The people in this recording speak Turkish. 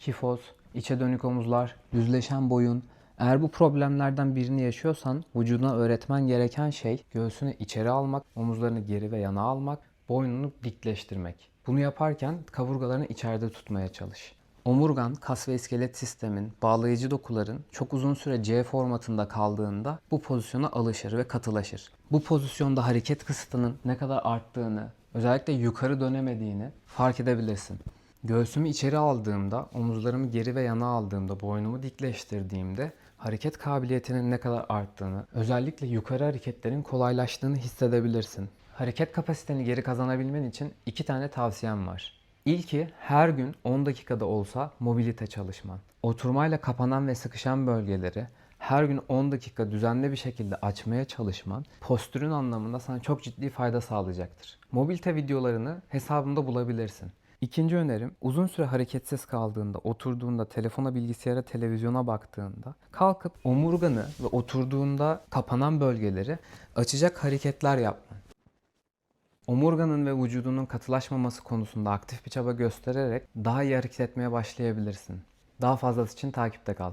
kifoz, içe dönük omuzlar, düzleşen boyun. Eğer bu problemlerden birini yaşıyorsan vücuduna öğretmen gereken şey göğsünü içeri almak, omuzlarını geri ve yana almak, boynunu dikleştirmek. Bunu yaparken kaburgalarını içeride tutmaya çalış. Omurgan, kas ve iskelet sistemin, bağlayıcı dokuların çok uzun süre C formatında kaldığında bu pozisyona alışır ve katılaşır. Bu pozisyonda hareket kısıtının ne kadar arttığını, özellikle yukarı dönemediğini fark edebilirsin. Göğsümü içeri aldığımda, omuzlarımı geri ve yana aldığımda, boynumu dikleştirdiğimde hareket kabiliyetinin ne kadar arttığını, özellikle yukarı hareketlerin kolaylaştığını hissedebilirsin. Hareket kapasiteni geri kazanabilmen için iki tane tavsiyem var. İlki her gün 10 dakikada olsa mobilite çalışman. Oturmayla kapanan ve sıkışan bölgeleri her gün 10 dakika düzenli bir şekilde açmaya çalışman postürün anlamında sana çok ciddi fayda sağlayacaktır. Mobilite videolarını hesabımda bulabilirsin. İkinci önerim uzun süre hareketsiz kaldığında, oturduğunda, telefona, bilgisayara, televizyona baktığında kalkıp omurganı ve oturduğunda kapanan bölgeleri açacak hareketler yapman. Omurganın ve vücudunun katılaşmaması konusunda aktif bir çaba göstererek daha iyi hareket etmeye başlayabilirsin. Daha fazlası için takipte kal.